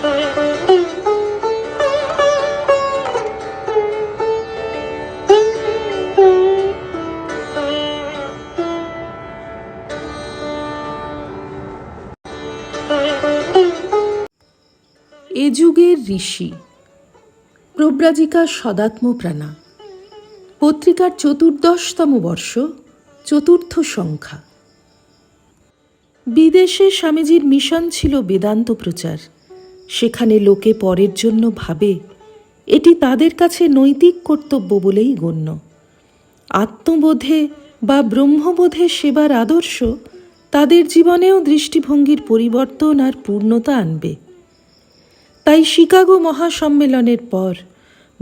এ যুগের ঋষি, প্রব্রাজিকা সদাত্মপ্রাণা। পত্রিকার চতুর্দশতম বর্ষ, চতুর্থ সংখ্যা। বিদেশে স্বামীজির মিশন ছিল বেদান্ত প্রচার। সেখানে লোকে পরের জন্য ভাবে, এটি তাদের কাছে নৈতিক কর্তব্য বলেই গণ্য। আত্মবোধে বা ব্রহ্মবোধে সেবার আদর্শ তাদের জীবনেও দৃষ্টিভঙ্গির পরিবর্তন আর পূর্ণতা আনবে। তাই শিকাগো মহাসম্মেলনের পর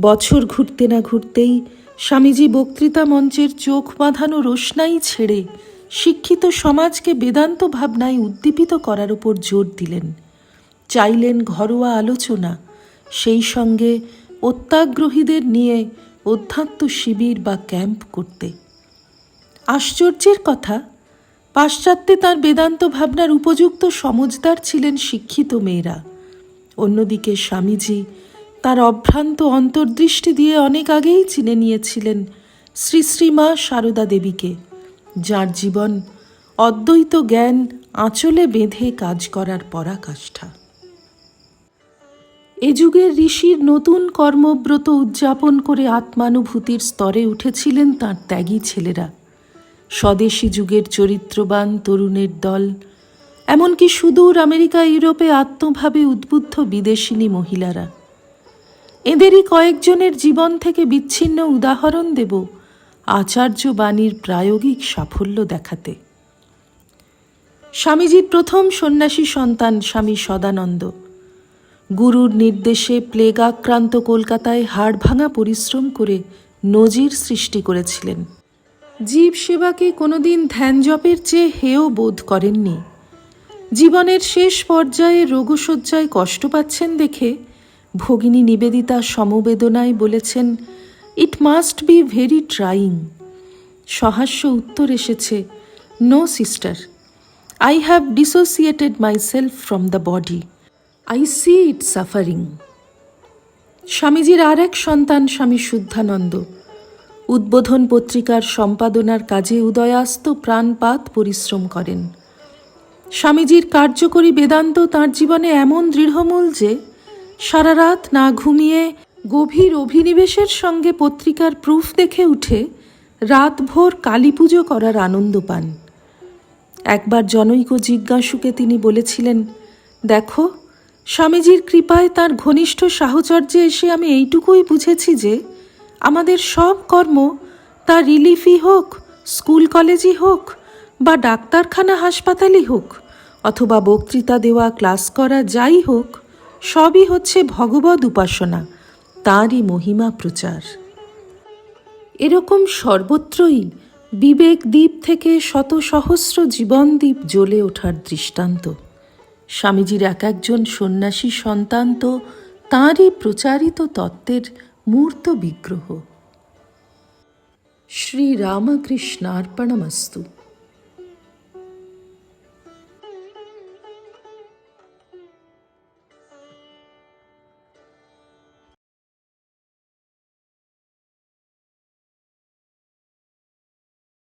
বছর ঘুরতে না ঘুরতেই স্বামীজি বক্তৃতা মঞ্চের চোখ বাঁধানো রোশনাই ছেড়ে শিক্ষিত সমাজকে বেদান্ত ভাবনায় উদ্দীপিত করার উপর জোর দিলেন। চাইলেন ঘরোয়া আলোচনা। সেই সঙ্গে অত্যাগ্রহীদের নিয়ে অধ্যাত্ম শিবির বা ক্যাম্প করতে। আশ্চর্যের কথা, পাশ্চাত্যে তার বেদান্ত ভাবনার উপযুক্ত সমজদার ছিলেন শিক্ষিত মেয়েরা। অন্যদিকে স্বামীজি তার অভ্রান্ত অন্তর্দৃষ্টি দিয়ে অনেক আগেই চিনে নিয়েছিলেন শ্রী শ্রীমা সারদা দেবীকে, যার জীবন অদ্বৈত জ্ঞান আঁচলে বেঁধে কাজ করার পরাকাষ্ঠা। এ যুগের ঋষির নতুন কর্মব্রত উদযাপন করে আত্মানুভূতির স্তরে উঠেছিলেন তাঁর ত্যাগী ছেলেরা। স্বদেশী যুগের চরিত্রবান তরুণের দল, এমনকি সুদূর আমেরিকা, ইউরোপে আত্মভাবে উদ্বুদ্ধ বিদেশিনী মহিলারা। এদেরই কয়েকজনের জীবন থেকে বিচ্ছিন্ন উদাহরণ দেব আচার্য বাণীর প্রায়োগিক সাফল্য দেখাতে। স্বামীজির প্রথম সন্ন্যাসী সন্তান স্বামী সদানন্দ। গুরুর নির্দেশে প্লেগ আক্রান্ত কলকাতায় হাড় ভাঙা পরিশ্রম করে নজির সৃষ্টি করেছিলেন। জীব সেবাকে কোনোদিন ধ্যান জপের চেয়ে হেয় বোধ করেননি। জীবনের শেষ পর্যায়ে রোগশয্যায় কষ্ট পাচ্ছেন দেখে ভগিনী নিবেদিতা সমবেদনায় বলেছেন it must be very trying সহাস্য উত্তর এসেছে no sister I have dissociated myself from the body I see it suffering স্বামীজির আর এক সন্তান স্বামী শুদ্ধানন্দ। উদ্বোধন পত্রিকার সম্পাদনার কাজে উদয়াস্ত প্রাণপাত পরিশ্রম করেন। স্বামীজির কার্যকরী বেদান্ত তাঁর জীবনে এমন দৃঢ়মূল যে, সারা রাত না ঘুমিয়ে গভীর অভিনিবেশের সঙ্গে পত্রিকার প্রুফ দেখে উঠে রাতভর কালী পুজো করার আনন্দ পান। একবার জনৈক জিজ্ঞাসুকে তিনি বলেছিলেন, দেখো স্বামীজির কৃপায় তার ঘনিষ্ঠ সাহচর্যে এসে আমি এইটুকুই বুঝেছি যে, আমাদের সব কর্ম তা রিলিফই হোক, স্কুল কলেজই হোক, বা ডাক্তারখানা হাসপাতালই হোক, অথবা বক্তৃতা দেওয়া, ক্লাস করা যাই হোক, সবই হচ্ছে ভগবদ উপাসনা, তাঁরই মহিমা প্রচার। এরকম সর্বত্রই বিবেক দ্বীপ থেকে শত সহস্র জীবনদ্বীপ জ্বলে ওঠার দৃষ্টান্ত। স্বামীজির এক একজন সন্ন্যাসী সন্তান তো তাঁরই প্রচারিত তত্ত্বের মূর্ত বিগ্রহ। শ্রীরামকৃষ্ণার্পণমস্তু।